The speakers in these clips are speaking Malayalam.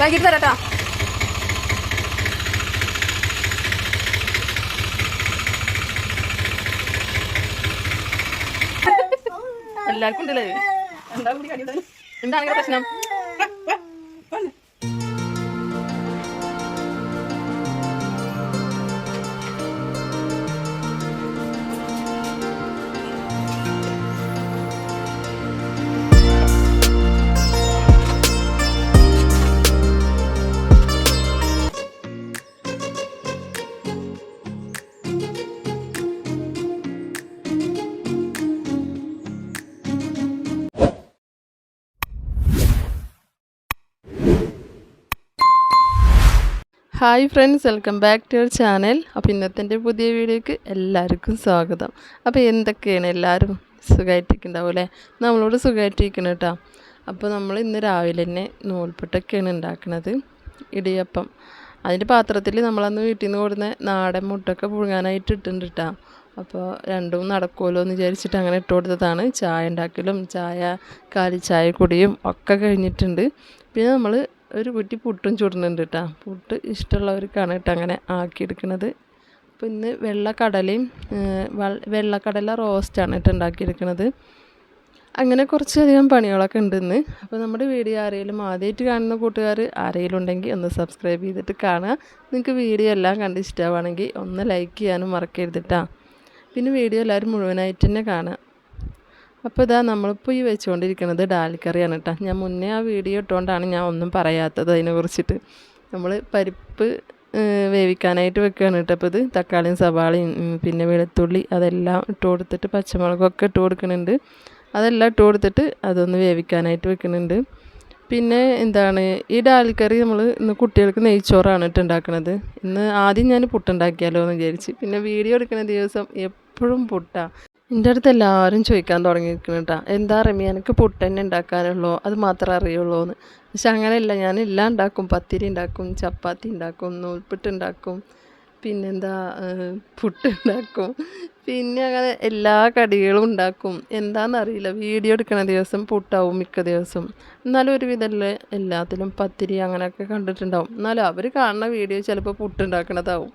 ബാക്കിട്ട് തരാട്ടാ എല്ലാവർക്കും ഉണ്ടല്ലേ? എന്താ കൂടി എന്താണ് പ്രശ്നം? Hi friends welcome back to your channel. അപ്പോൾ ഇന്നത്തെ എന്റെ പുതിയ വീഡിയോയ്ക്ക് എല്ലാവർക്കും സ്വാഗതം. അപ്പോൾ എന്തൊക്കെയാണ് എല്ലാവരും സുഖമായിട്ടിരിക്കുന്നുണ്ടാവും അല്ലേ നമ്മളോട് സുഖമായിട്ടിരിക്കണം കേട്ടോ. അപ്പോൾ നമ്മൾ ഇന്ന് രാവിലെ തന്നെ നൂൽപ്പുട്ടൊക്കെയാണ് ഉണ്ടാക്കുന്നത്. ഇടിയപ്പം. അതിന്റെ പാത്രത്തിൽ നമ്മളന്ന് വീട്ടിൽ നിന്ന് കൊടുന്ന നാടൻ മുട്ടൊക്കെ പുഴുങ്ങാനായിട്ട് ഇട്ടുണ്ട് കേട്ടോ. അപ്പോൾ രണ്ടും നടക്കുമല്ലോ എന്ന് വിചാരിച്ചിട്ട് അങ്ങനെ ഇട്ട് കൊടുത്തതാണ്. ചായ ഉണ്ടാക്കലും ചായ കാലി ചായ കുടിയും ഒക്കെ കഴിഞ്ഞിട്ടുണ്ട്. പിന്നെ നമ്മൾ ഒരു കുറ്റി പുട്ടും ചുടുന്നുണ്ട് കേട്ടോ പുട്ട് ഇഷ്ടമുള്ളവർക്കാണ് കേട്ടോ അങ്ങനെ ആക്കിയെടുക്കുന്നത് അപ്പോൾ ഇന്ന് വെള്ളക്കടലയും വെള്ളക്കടല റോസ്റ്റാണ് കേട്ടോ ഉണ്ടാക്കിയെടുക്കുന്നത് അങ്ങനെ കുറച്ചധികം പണികളൊക്കെ ഉണ്ട് ഇന്ന്. അപ്പോൾ നമ്മുടെ വീഡിയോ ആരെങ്കിലും ആദ്യമായിട്ട് കാണുന്ന കൂട്ടുകാർ ആരെങ്കിലും ഉണ്ടെങ്കിൽ ഒന്ന് സബ്സ്ക്രൈബ് ചെയ്തിട്ട് കാണുക. നിങ്ങൾക്ക് വീഡിയോ എല്ലാം കണ്ട് ഇഷ്ടമാണെങ്കിൽ ഒന്ന് ലൈക്ക് ചെയ്യാനും മറക്കരുത് കേട്ടോ പിന്നെ വീഡിയോ എല്ലാവരും മുഴുവനായിട്ട് തന്നെ കാണുക. അപ്പോൾ ഇതാ നമ്മളിപ്പോൾ ഈ വെച്ചുകൊണ്ടിരിക്കുന്നത് ഡാൽക്കറിയാണ് കേട്ടോ ഞാൻ മുന്നേ ആ വീഡിയോ ഇട്ടുകൊണ്ടാണ് ഞാൻ ഒന്നും പറയാത്തത് അതിനെ കുറിച്ചിട്ട്. നമ്മൾ പരിപ്പ് വേവിക്കാനായിട്ട് വെക്കുകയാണ് കേട്ടോ അപ്പോൾ ഇത് തക്കാളിയും സവാളയും പിന്നെ വെളുത്തുള്ളി അതെല്ലാം ഇട്ട് കൊടുത്തിട്ട് പച്ചമുളകൊക്കെ ഇട്ട് കൊടുക്കുന്നുണ്ട് അതെല്ലാം ഇട്ട് കൊടുത്തിട്ട് അതൊന്ന് വേവിക്കാനായിട്ട് വെക്കുന്നുണ്ട് പിന്നെ എന്താണ് ഈ ഡാൽക്കറി നമ്മൾ ഇന്ന് കുട്ടികൾക്ക് നെയ്ച്ചോറാണ് ഇട്ട് ഉണ്ടാക്കുന്നത് ഇന്ന് ആദ്യം ഞാൻ പുട്ടുണ്ടാക്കിയാലോ എന്ന് വിചാരിച്ച്. പിന്നെ വീഡിയോ എടുക്കുന്ന ദിവസം എപ്പോഴും പുട്ടാണ് എന്റെ അടുത്ത് എല്ലാവരും ചോദിക്കാൻ തുടങ്ങിയിരിക്കുന്നു കേട്ടോ എന്താ റമി എനിക്ക് പുട്ട് തന്നെ ഉണ്ടാക്കാനുള്ളൂ? അത് മാത്രമേ അറിയുള്ളൂ എന്ന് പക്ഷെ അങ്ങനെയല്ല. ഞാൻ എല്ലാം ഉണ്ടാക്കും. പത്തിരി ഉണ്ടാക്കും ചപ്പാത്തി ഉണ്ടാക്കും നൂൽപുട്ട് ഉണ്ടാക്കും പിന്നെന്താ പുട്ട് ഉണ്ടാക്കും. പിന്നെ അങ്ങനെ എല്ലാ കടികളും ഉണ്ടാക്കും. എന്താണെന്നറിയില്ല വീഡിയോ എടുക്കുന്ന ദിവസം പുട്ടാവും മിക്ക ദിവസം. എന്നാലും ഒരുവിധമല്ലേ എല്ലാത്തിലും പത്തിരി അങ്ങനെയൊക്കെ കണ്ടിട്ടുണ്ടാവും. എന്നാലും അവർ കാണുന്ന വീഡിയോ ചിലപ്പോൾ പുട്ടുണ്ടാക്കണതാവും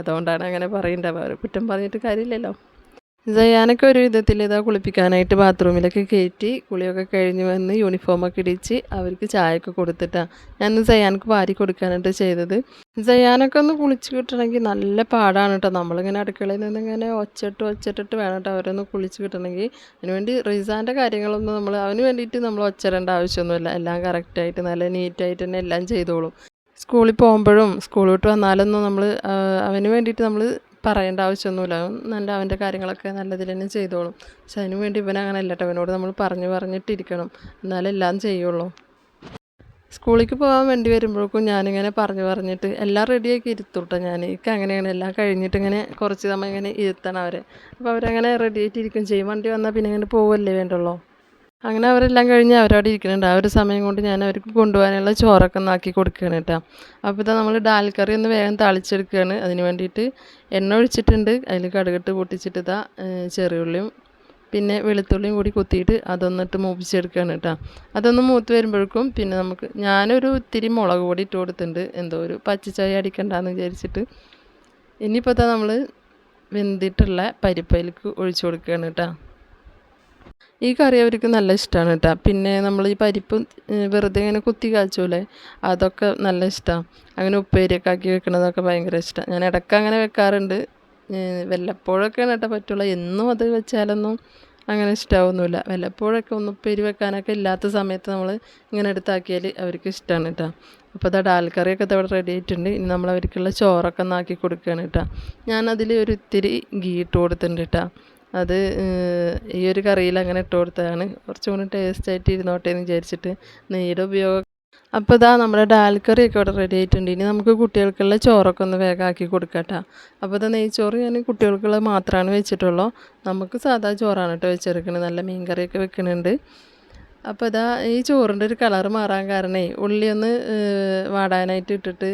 അതുകൊണ്ടാണ് അങ്ങനെ പറയണ്ടാവുക അവർ കുറ്റം പറഞ്ഞിട്ട് കാര്യമില്ലല്ലോ. ജയാനൊക്കെ ഒരു വിധത്തിൽ ഇതാ കുളിപ്പിക്കാനായിട്ട് ബാത്റൂമിലൊക്കെ കയറ്റി കുളിയൊക്കെ കഴിഞ്ഞ് വന്ന് യൂണിഫോമൊക്കെ ഇടിച്ച് അവർക്ക് ചായയൊക്കെ കൊടുത്തിട്ടാണ് ഞാൻ സയാനക്ക് വാരി കൊടുക്കാനായിട്ട് ചെയ്തത്. ജയാനൊക്കെ ഒന്ന് കുളിച്ച് കിട്ടണമെങ്കിൽ നല്ല പാടാണ് കേട്ടോ നമ്മളിങ്ങനെ അടുക്കളയിൽ നിന്ന് ഇങ്ങനെ ഒച്ചട്ട് ഒച്ചട്ടിട്ട് വേണം കേട്ടോ അവരൊന്ന് കുളിച്ച് കിട്ടണമെങ്കിൽ. അതിനുവേണ്ടി റിസാന്റെ കാര്യങ്ങളൊന്നും നമ്മൾ അവന് വേണ്ടിയിട്ട് നമ്മൾ ഒച്ചരേണ്ട ആവശ്യമൊന്നുമില്ല. എല്ലാം കറക്റ്റായിട്ട് നല്ല നീറ്റായിട്ട് തന്നെ എല്ലാം ചെയ്തോളും. സ്കൂളിൽ പോകുമ്പോഴും സ്കൂൾ വിട്ട് വന്നാലൊന്നും നമ്മൾ അവന് വേണ്ടിയിട്ട് നമ്മൾ പറയേണ്ട ആവശ്യമൊന്നുമില്ല. നല്ല അവന്റെ കാര്യങ്ങളൊക്കെ നല്ലതിൽ തന്നെ ചെയ്തോളും. പക്ഷെ അതിന് വേണ്ടി അങ്ങനെ അല്ലട്ടോ അവനോട് നമ്മൾ പറഞ്ഞു പറഞ്ഞിട്ടിരിക്കണം. എന്നാലെല്ലാം ചെയ്യുള്ളൂ. സ്കൂളിലേക്ക് പോകാൻ വേണ്ടി വരുമ്പോഴേക്കും ഞാനിങ്ങനെ പറഞ്ഞു പറഞ്ഞിട്ട് എല്ലാം റെഡിയാക്കി ഇരുത്തൂട്ടോ ഞാൻ എനിക്ക് അങ്ങനെയാണ്. എല്ലാം കഴിഞ്ഞിട്ട് ഇങ്ങനെ കുറച്ച് സമയം ഇങ്ങനെ ഇരുത്തണം അവരെ. അപ്പോൾ അവരങ്ങനെ റെഡി ആയിട്ടിരിക്കും. ചെയ്യും. വണ്ടി വന്നാൽ പിന്നെ ഇങ്ങനെ പോവല്ലേ വേണ്ടുള്ളൂ. അങ്ങനെ അവരെല്ലാം കഴിഞ്ഞ് അവരവിടെ ഇരിക്കുന്നുണ്ട്. ആ ഒരു സമയം കൊണ്ട് ഞാൻ അവർക്ക് കൊണ്ടുപോകാനുള്ള ചോറൊക്കെ നാക്കി കൊടുക്കുകയാണ് കേട്ടോ. അപ്പോൾ ഇതാ നമ്മൾ ഡാൽ കറി ഒന്ന് വേഗം തളിച്ചെടുക്കുകയാണ്. അതിന് വേണ്ടിയിട്ട് എണ്ണ ഒഴിച്ചിട്ടുണ്ട്. അതിൽ കടുകിട്ട് പൊട്ടിച്ചിട്ട് ഇതാ ചെറിയുള്ളിയും പിന്നെ വെളുത്തുള്ളിയും കൂടി കുത്തിയിട്ട് അതൊന്നിട്ട് മൂപ്പിച്ചെടുക്കുകയാണ് കേട്ടോ. അതൊന്ന് മൂത്ത് വരുമ്പോഴേക്കും പിന്നെ നമുക്ക് ഞാനൊരു ഇത്തിരി മുളക് പൊടി ഇട്ട് കൊടുത്തിട്ടുണ്ട്. എന്തോ ഒരു പച്ചച്ചായ അടിക്കണ്ടെന്ന് വിചാരിച്ചിട്ട്. ഇനിയിപ്പോൾ നമ്മൾ വെന്തിട്ടുള്ള പരിപ്പയിലേക്ക് ഒഴിച്ചു കൊടുക്കുകയാണ് കേട്ടോ. ഈ കറി അവർക്ക് നല്ല ഇഷ്ടമാണ് കേട്ടോ. പിന്നെ നമ്മൾ ഈ പരിപ്പ് വെറുതെ ഇങ്ങനെ കുത്തി കാച്ചൂലേ? അതൊക്കെ നല്ല ഇഷ്ടമാണ് അങ്ങനെ ഉപ്പേരിയൊക്കെ ആക്കി വെക്കണതൊക്കെ ഭയങ്കര ഇഷ്ടമാണ് ഞാൻ ഇടയ്ക്ക് അങ്ങനെ വെക്കാറുണ്ട്. വല്ലപ്പോഴൊക്കെയാണ് കേട്ടോ പറ്റുള്ളൂ. എന്നും അത് വെച്ചാലൊന്നും അങ്ങനെ ഇഷ്ടമാവൊന്നുമില്ല വല്ലപ്പോഴൊക്കെ ഒന്ന് ഉപ്പേരി വെക്കാനൊക്കെ ഇല്ലാത്ത സമയത്ത് നമ്മൾ ഇങ്ങനെ എടുത്താക്കിയാൽ അവർക്ക് ഇഷ്ടമാണ് കേട്ടോ. അപ്പോൾ അതാ ഡാൽക്കറിയൊക്കെ ഇവിടെ റെഡി ആയിട്ടുണ്ട്. ഇനി നമ്മൾ അവർക്കുള്ള ചോറൊക്കെ ഒന്നാക്കി കൊടുക്കുകയാണ് കേട്ടോ. ഞാനതിൽ ഒരു ഇത്തിരി ഗീ ഇട്ട് കൊടുത്തിട്ടുണ്ട് കേട്ടോ. അത് ഈ ഒരു കറിയിൽ അങ്ങനെ ഇട്ട് കൊടുത്തതാണ്. കുറച്ചും കൂടി ടേസ്റ്റ് ആയിട്ട് ഇരുന്നോട്ടെ എന്ന് വിചാരിച്ചിട്ട് നെയ്യുടെ ഉപയോഗം. അപ്പോൾ ഇതാ നമ്മുടെ ഡാൽ കറിയൊക്കെ ഇവിടെ റെഡി ആയിട്ടുണ്ട്. ഇനി നമുക്ക് കുട്ടികൾക്കുള്ള ചോറൊക്കെ ഒന്ന് വേഗം ആക്കി കൊടുക്കട്ടോ അപ്പോൾ ഇതാ നെയ്ച്ചോറ് ഞാൻ കുട്ടികൾക്കുള്ള മാത്രമാണ് വെച്ചിട്ടുള്ളൂ. നമുക്ക് സാധാ ചോറാണ് കേട്ടോ വെച്ചെടുക്കുന്നത് നല്ല മീൻ കറിയൊക്കെ വെക്കുന്നുണ്ട് അപ്പോൾ ഇതാ ഈ ചോറിന്റെ ഒരു കളർ മാറാൻ കാരണേ ഉള്ളി ഒന്ന് വാടാനായിട്ട് ഇട്ടിട്ട്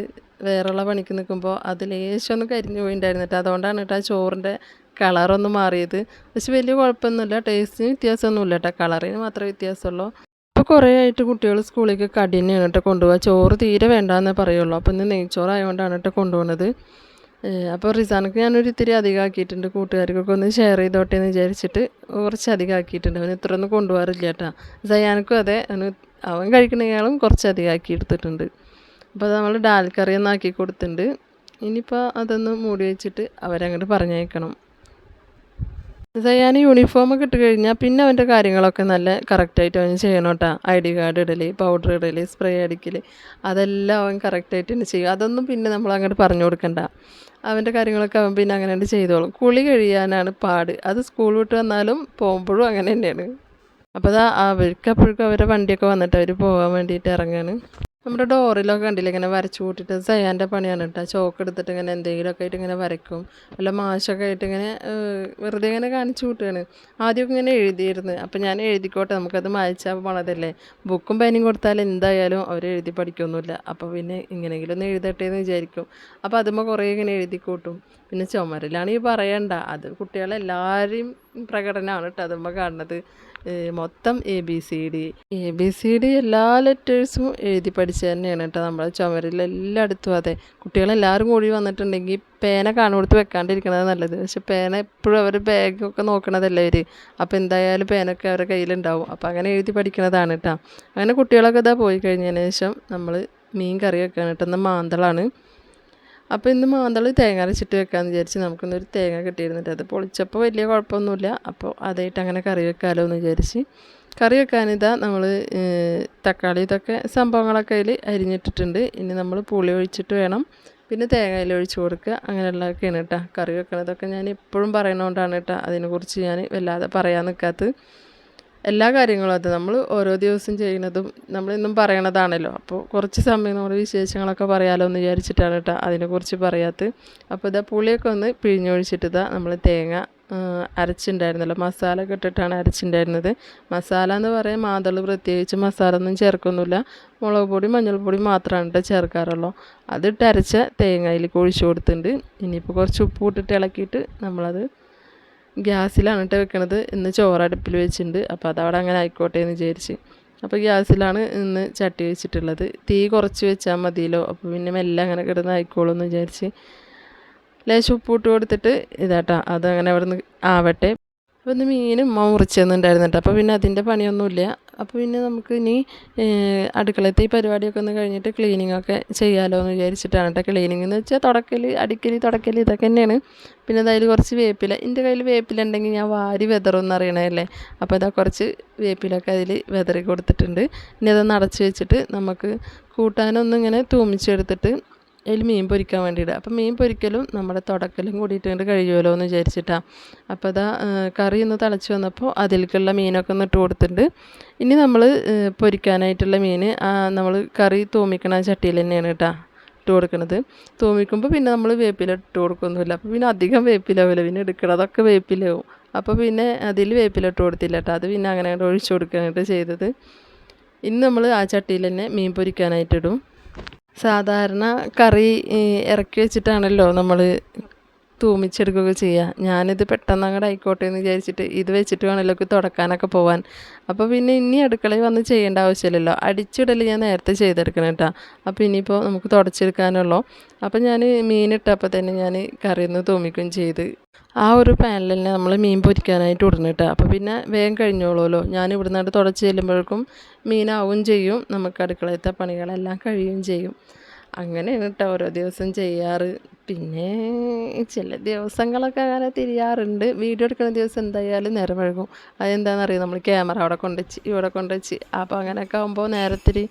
വേറെയുള്ള പണിക്ക് നിൽക്കുമ്പോൾ അത് ലേശം ഒന്ന് കരിഞ്ഞു പോയിണ്ടായിരുന്നു അതുകൊണ്ടാണ് കേട്ടോ ആ ചോറിന്റെ കളറൊന്ന് മാറിയത്. പക്ഷെ വലിയ കുഴപ്പമൊന്നുമില്ല. ടേസ്റ്റിന് വ്യത്യാസമൊന്നുമില്ല കേട്ടോ. കളറിന് മാത്രമേ വ്യത്യാസമുള്ളൂ. ഇപ്പോൾ കുറേ ആയിട്ട് കുട്ടികൾ സ്കൂളിലേക്ക് തന്നെയാണ് കേട്ടോ കൊണ്ടുപോകുക ചോറ് തീരെ വേണ്ടാന്നേ പറയുള്ളൂ. അപ്പോൾ ഇന്ന് നെയ്ച്ചോറായതുകൊണ്ടാണ് കേട്ടോ കൊണ്ടുപോകുന്നത് അപ്പോൾ റിസാനക്ക് ഞാനൊരു ഇത്തിരി അധികം ആക്കിയിട്ടുണ്ട് കൂട്ടുകാർക്കൊക്കെ ഒന്ന് ഷെയർ ചെയ്തോട്ടെ എന്ന് വിചാരിച്ചിട്ട് കുറച്ച് അധികം ആക്കിയിട്ടുണ്ട് അവന് ഇത്ര ഒന്നും കൊണ്ടുപോകാറില്ല കേട്ടോ. സയാനക്കും അതെ. അവന് അവൻ കഴിക്കണേക്കാളും കുറച്ച് അധികം ആക്കി എടുത്തിട്ടുണ്ട്. അപ്പോൾ നമ്മൾ ഡാൽ കറി ഒന്ന് ആക്കി കൊടുത്തിട്ടുണ്ട്. ഇനിയിപ്പോൾ അതൊന്ന് മൂടി വെച്ചിട്ട് അവരങ്ങോട്ട് പറഞ്ഞയക്കണം. സയാൻ യൂണിഫോം ഒക്കെ ഇട്ട് കഴിഞ്ഞാൽ പിന്നെ അവന്റെ കാര്യങ്ങളൊക്കെ നല്ല കറക്റ്റായിട്ട് അവൻ ചെയ്യണം കേട്ടോ ഐ ഡി കാർഡ് ഇടൽ പൗഡർ ഇടൽ സ്പ്രേ അടിക്കൽ അതെല്ലാം അവൻ കറക്റ്റായിട്ട് തന്നെ ചെയ്യും. അതൊന്നും പിന്നെ നമ്മൾ അങ്ങോട്ട് പറഞ്ഞു കൊടുക്കണ്ട. അവന്റെ കാര്യങ്ങളൊക്കെ അവൻ പിന്നെ അങ്ങനെ ചെയ്തോളും. കുളി കഴിയാനാണ് പാട്. അത് സ്കൂൾ വിട്ട് വന്നാലും പോകുമ്പോഴും അങ്ങനെ തന്നെയാണ്. അപ്പോൾ അതാ അവർക്ക് അപ്പോഴേക്കും അവരുടെ വണ്ടിയൊക്കെ വന്നിട്ട് അവർ പോകാൻ വേണ്ടിയിട്ട് ഇറങ്ങാണ്. നമ്മുടെ ഡോറിലൊക്കെ കണ്ടില്ല ഇങ്ങനെ വരച്ചു കൂട്ടിയിട്ട് സയാന്റെ പണിയാണ് കേട്ടോ. ചോക്ക് എടുത്തിട്ട് ഇങ്ങനെ എന്തെങ്കിലുമൊക്കെ ആയിട്ട് ഇങ്ങനെ വരയ്ക്കും. അല്ല മാഷൊക്കെ ആയിട്ട് ഇങ്ങനെ വെറുതെ ഇങ്ങനെ കാണിച്ചു കൂട്ടുകയാണ്. ആദ്യമൊക്കെ ഇങ്ങനെ എഴുതിയിരുന്നു. അപ്പം ഞാൻ എഴുതിക്കോട്ടെ നമുക്കത് മായച്ചാൽ പോണതല്ലേ? ബുക്കും പേനയും കൊടുത്താൽ എന്തായാലും അവർ എഴുതി പഠിക്കൊന്നുമില്ല. അപ്പോൾ പിന്നെ ഇങ്ങനെയെങ്കിലും ഒന്ന് എഴുതട്ടെ എന്ന് വിചാരിക്കും. അപ്പോൾ അതുമ്പോൾ കുറേ ഇങ്ങനെ എഴുതി കൂട്ടും. പിന്നെ ഈ പറയണ്ട. അത് കുട്ടികളെല്ലാവരെയും പ്രകടനമാണ് കേട്ടോ അതുമ്പോൾ കാണുന്നത്. മൊത്തം A B C D A B C D എല്ലാ ലെറ്റേഴ്സും എഴുതി പഠിച്ചു തന്നെയാണ് കേട്ടോ നമ്മുടെ ചുമരിൽ എല്ലായിടത്തും അതെ. കുട്ടികളെല്ലാവരും കൂടി വന്നിട്ടുണ്ടെങ്കിൽ പേന കാണുകൊടുത്ത് വെക്കാണ്ടിരിക്കുന്നത് നല്ലത്. പക്ഷെ പേന എപ്പോഴും അവർ ബാഗൊക്കെ നോക്കണതല്ലേ അവർ അപ്പോൾ എന്തായാലും പേനൊക്കെ അവരുടെ കയ്യിലുണ്ടാവും. അപ്പോൾ അങ്ങനെ എഴുതി പഠിക്കണതാണ് കേട്ടോ. അങ്ങനെ കുട്ടികളൊക്കെ ഇതാ പോയി കഴിഞ്ഞതിന് ശേഷം നമ്മൾ മീൻ കറി വെക്കാൻ കേട്ടോ. ഇന്ന് മാന്തളാണ്. അപ്പോൾ ഇന്ന് മാന്തളി തേങ്ങ അരച്ചിട്ട് വെക്കാമെന്ന് വിചാരിച്ച് നമുക്കിന്നൊരു തേങ്ങ കിട്ടിയിരുന്നിട്ട് അത് പൊളിച്ചപ്പോൾ വലിയ കുഴപ്പമൊന്നുമില്ല. അപ്പോൾ അതായിട്ട് അങ്ങനെ കറി വെക്കാമല്ലോ എന്ന് വിചാരിച്ച്. കറി വെക്കാനിതാ നമ്മൾ തക്കാളി ഇതൊക്കെ സംഭവങ്ങളൊക്കെ അതിൽ അരിഞ്ഞിട്ടിട്ടുണ്ട്. ഇനി നമ്മൾ പുളി ഒഴിച്ചിട്ട് വേണം. പിന്നെ തേങ്ങയിൽ ഒഴിച്ച് കൊടുക്കുക. അങ്ങനെയുള്ളതൊക്കെയാണ് കേട്ടോ കറി വെക്കണതൊക്കെ ഞാൻ എപ്പോഴും പറയണോണ്ടാണ് കേട്ടോ അതിനെക്കുറിച്ച് ഞാൻ വല്ലാതെ പറയാൻ നിൽക്കാത്തത് എല്ലാ കാര്യങ്ങളും അത്. നമ്മൾ ഓരോ ദിവസം ചെയ്യുന്നതും നമ്മളിന്നും പറയണതാണല്ലോ. അപ്പോൾ കുറച്ച് സമയം നമ്മൾ വിശേഷങ്ങളൊക്കെ പറയാമല്ലോ എന്ന് വിചാരിച്ചിട്ടാണ് കേട്ടോ അതിനെക്കുറിച്ച് പറയാത്തത്. അപ്പോൾ ഇതാ പുളിയൊക്കെ ഒന്ന് പിഴിഞ്ഞൊഴിച്ചിട്ട് ഇതാ നമ്മൾ തേങ്ങ അരച്ചിട്ടുണ്ടായിരുന്നല്ലോ. മസാല ഒക്കെ ഇട്ടിട്ടാണ് അരച്ചിട്ടുണ്ടായിരുന്നത്. മസാല എന്ന് പറയാൻ മാതൾ പ്രത്യേകിച്ച് മസാല ഒന്നും ചേർക്കൊന്നുമില്ല. മുളക് പൊടി മഞ്ഞൾപ്പൊടി മാത്രമാണ് കേട്ടോ ചേർക്കാറുള്ളൂ. അതിട്ട് അരച്ച തേങ്ങയിലേക്ക് ഒഴിച്ചു കൊടുത്തിട്ടുണ്ട്. ഇനിയിപ്പോൾ കുറച്ച് ഉപ്പ് ഇട്ടിട്ട് ഇളക്കിയിട്ട് നമ്മളത് ഗ്യാസിലാണ് കേട്ടോ വെക്കണത്. ഇന്ന് ചോറ് അടുപ്പിൽ വെച്ചിട്ടുണ്ട് അപ്പോൾ അതവിടെ അങ്ങനെ ആയിക്കോട്ടെ എന്ന് വിചാരിച്ച്. അപ്പോൾ ഗ്യാസിലാണ് ഇന്ന് ചട്ടി വെച്ചിട്ടുള്ളത്. തീ കുറച്ച് വെച്ചാൽ മതിയല്ലോ. അപ്പോൾ പിന്നെ മെല്ലെ അങ്ങനെ കിടന്ന് ആയിക്കോളും എന്ന് വിചാരിച്ച് ലേശം ഉപ്പിട്ട് കൊടുത്തിട്ട് ഇതാട്ടാ. അതങ്ങനെ അവിടെ നിന്ന് ആവട്ടെ. അപ്പോൾ ഇന്ന് മീനും ഉമ്മ മുറിച്ച് തന്നിട്ടുണ്ടായിരുന്നു കേട്ടോ അപ്പോൾ പിന്നെ അതിന്റെ പണിയൊന്നുമില്ല. അപ്പോൾ പിന്നെ നമുക്ക് ഇനി അടുക്കളത്തെ ഈ പരിപാടിയൊക്കെ ഒന്ന് കഴിഞ്ഞിട്ട് ക്ലീനിങ് ഒക്കെ ചെയ്യാമല്ലോ എന്ന് വിചാരിച്ചിട്ടാണ് കേട്ടോ ക്ലീനിങ് എന്ന് വെച്ചാൽ തുടക്കൽ അടിക്കൽ തുടക്കൽ ഇതൊക്കെ തന്നെയാണ്. പിന്നെ അതിൽ കുറച്ച് വേപ്പില എന്റെ കയ്യിൽ വേപ്പില ഉണ്ടെങ്കിൽ ഞാൻ വാരി വെതറുമെന്ന് അറിയണതല്ലേ അപ്പോൾ ഇതാ കുറച്ച് വേപ്പിലൊക്കെ അതിൽ വെതറി കൊടുത്തിട്ടുണ്ട്. ഇനി അതൊന്ന് അടച്ച് വെച്ചിട്ട് നമുക്ക് കൂട്ടാനൊന്നും ഇങ്ങനെ തൂമിച്ചെടുത്തിട്ട് അതിൽ മീൻ പൊരിക്കാൻ വേണ്ടിയിട്ട്. അപ്പം മീൻ പൊരിക്കലും നമ്മുടെ തുടക്കലും കൂടിയിട്ട് കഴിയുമല്ലോ എന്ന് വിചാരിച്ചിട്ടാണ് അപ്പോൾ അതാ കറി ഒന്ന് തിളച്ച് വന്നപ്പോൾ അതിലേക്കുള്ള മീനൊക്കെ ഒന്ന് ഇട്ട് കൊടുത്തിട്ടുണ്ട്. ഇനി നമ്മൾ പൊരിക്കാനായിട്ടുള്ള മീൻ നമ്മൾ കറി തൂമിക്കണ ചട്ടിയിൽ തന്നെയാണ് കേട്ടോ ഇട്ട് കൊടുക്കുന്നത് തൂമിക്കുമ്പോൾ പിന്നെ നമ്മൾ വേപ്പില ഇട്ട് കൊടുക്കൊന്നുമില്ല. അപ്പോൾ പിന്നെ അധികം വേപ്പിലാവില്ല പിന്നെ എടുക്കണതൊക്കെ വേപ്പിലാവും. അപ്പോൾ പിന്നെ അതിൽ വേപ്പില ഇട്ട് കൊടുത്തില്ല കേട്ടോ. അത് പിന്നെ അങ്ങനെ ഒഴിച്ചു കൊടുക്കാനായിട്ട് ചെയ്തത്. ഇന്ന് നമ്മൾ ആ ചട്ടിയിൽ തന്നെ മീൻ പൊരിക്കാനായിട്ടിടും സാധാരണ കറി ഇറക്കി വെച്ചിട്ടാണല്ലോ നമ്മൾ തൂമിച്ചെടുക്കുകയൊക്കെ ചെയ്യുക. ഞാനിത് പെട്ടെന്ന് അങ്ങോട്ട് ആയിക്കോട്ടെ എന്ന് വിചാരിച്ചിട്ട് ഇത് വെച്ചിട്ട് വേണമല്ലോ തുടക്കാനൊക്കെ പോവാൻ. അപ്പോൾ പിന്നെ ഇനി അടുക്കളയിൽ വന്ന് ചെയ്യേണ്ട ആവശ്യമില്ലല്ലോ. അടിച്ചിടൽ ഞാൻ നേരത്തെ ചെയ്തെടുക്കണം കേട്ടോ. അപ്പോൾ ഇനിയിപ്പോൾ നമുക്ക് തുടച്ചെടുക്കാനുള്ളൂ. അപ്പോൾ ഞാൻ മീനിട്ടപ്പോൾ തന്നെ ഞാൻ കറി ഒന്ന് തൂമിക്കുകയും ചെയ്ത് ആ ഒരു പാനിൽ തന്നെ നമ്മൾ മീൻ പൊരിക്കാനായിട്ട് ഇടണം കേട്ടോ. അപ്പോൾ പിന്നെ വേഗം കഴിഞ്ഞോളുമല്ലോ. ഞാൻ ഇവിടെ നിന്നിട്ട് തുടച്ച് ചെല്ലുമ്പോഴേക്കും മീനാവും ചെയ്യും. നമുക്ക് അടുക്കളയത്തെ പണികളെല്ലാം കഴിയുകയും ചെയ്യും. അങ്ങനെയാണ് കേട്ടോ ഓരോ ദിവസം ചെയ്യാറ്. പിന്നെ ചില ദിവസങ്ങളൊക്കെ അങ്ങനെ തിരിയാറുണ്ട്. വീഡിയോ എടുക്കുന്ന ദിവസം എന്തായാലും നേരം അതെന്താണെന്ന് അതെന്താണെന്നറിയാം നമ്മൾ ക്യാമറ അവിടെ കൊണ്ടുവച്ച് ഇവിടെ കൊണ്ടുവച്ച്. അപ്പോൾ അങ്ങനെയൊക്കെ ആകുമ്പോൾ നേരത്തിരി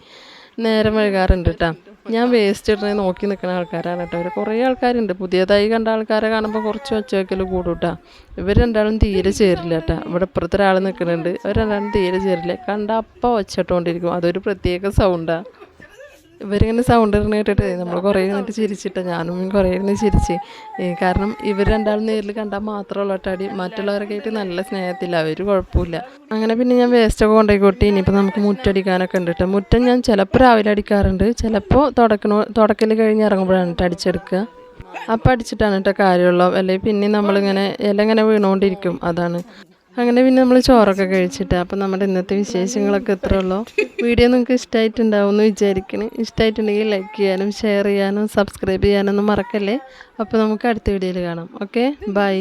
നേരം വൈകാറുണ്ട് കേട്ടോ ഞാൻ വേസ്റ്റ് ഇടുന്നത് നോക്കി നിൽക്കുന്ന ആൾക്കാരാണ് കേട്ടോ അവർ കുറേ ആൾക്കാരുണ്ട്. പുതിയതായി കണ്ട ആൾക്കാരെ കാണുമ്പോൾ കുറച്ച് ഒച്ചവെക്കൽ കൂടും കേട്ടോ ഇവർ രണ്ടാളും തീരെ ചേരില്ല കേട്ടോ ഇവിടെ ഇപ്പുറത്തൊരാൾ നിൽക്കുന്നുണ്ട്. അവർ രണ്ടാളും തീരെ ചേരില്ല. കണ്ട അപ്പം ഒച്ചിട്ടുകൊണ്ടിരിക്കും. അതൊരു പ്രത്യേക സൗണ്ടാണ് ഇവരിങ്ങനെ സൗണ്ട് ഇടുന്ന കേട്ടിട്ട് നമ്മൾ കുറേ ഇരുന്നിട്ട് ചിരിച്ചിട്ട് ഞാനും കുറേ ഇരുന്ന് ചിരിച്ച്. കാരണം ഇവർ രണ്ടാളും നേരിൽ കണ്ടാൽ മാത്രമുള്ള ഒട്ടാടി മറ്റുള്ളവരൊക്കെ ആയിട്ട് നല്ല സ്നേഹത്തില്ല അവർ കുഴപ്പമില്ല അങ്ങനെ പിന്നെ ഞാൻ വേസ്റ്റൊക്കെ കൊണ്ടുപോയി കൊട്ടി. ഇനിയിപ്പോൾ നമുക്ക് മുറ്റടിക്കാനൊക്കെ ഉണ്ട് കേട്ടോ. മുറ്റം ഞാൻ ചിലപ്പോൾ രാവിലെ അടിക്കാറുണ്ട്. ചിലപ്പോൾ തുടക്കണ തുടക്കൽ കഴിഞ്ഞ് ഇറങ്ങുമ്പോഴാണ് കേട്ടോ അടിച്ചെടുക്കുക അപ്പം അടിച്ചിട്ടാണ് കേട്ടോ കാര്യമുള്ളൂ അല്ലെങ്കിൽ പിന്നെ നമ്മളിങ്ങനെ ഇല ഇങ്ങനെ വീണുകൊണ്ടിരിക്കും അതാണ്. അങ്ങനെ പിന്നെ നമ്മൾ ചോറൊക്കെ കഴിച്ചിട്ട് അപ്പം നമ്മുടെ ഇന്നത്തെ വിശേഷങ്ങളൊക്കെ ഇത്രേ ഉള്ളൂ വീഡിയോ നിങ്ങൾക്ക് ഇഷ്ടമായിട്ടുണ്ടാവും എന്ന് വിചാരിക്കണേ. ഇഷ്ടമായിട്ടുണ്ടെങ്കിൽ ലൈക്ക് ചെയ്യാനും ഷെയർ ചെയ്യാനും സബ്സ്ക്രൈബ് ചെയ്യാനൊന്നും മറക്കല്ലേ? അപ്പോൾ നമുക്ക് അടുത്ത വീഡിയോയിൽ കാണാം. Okay bye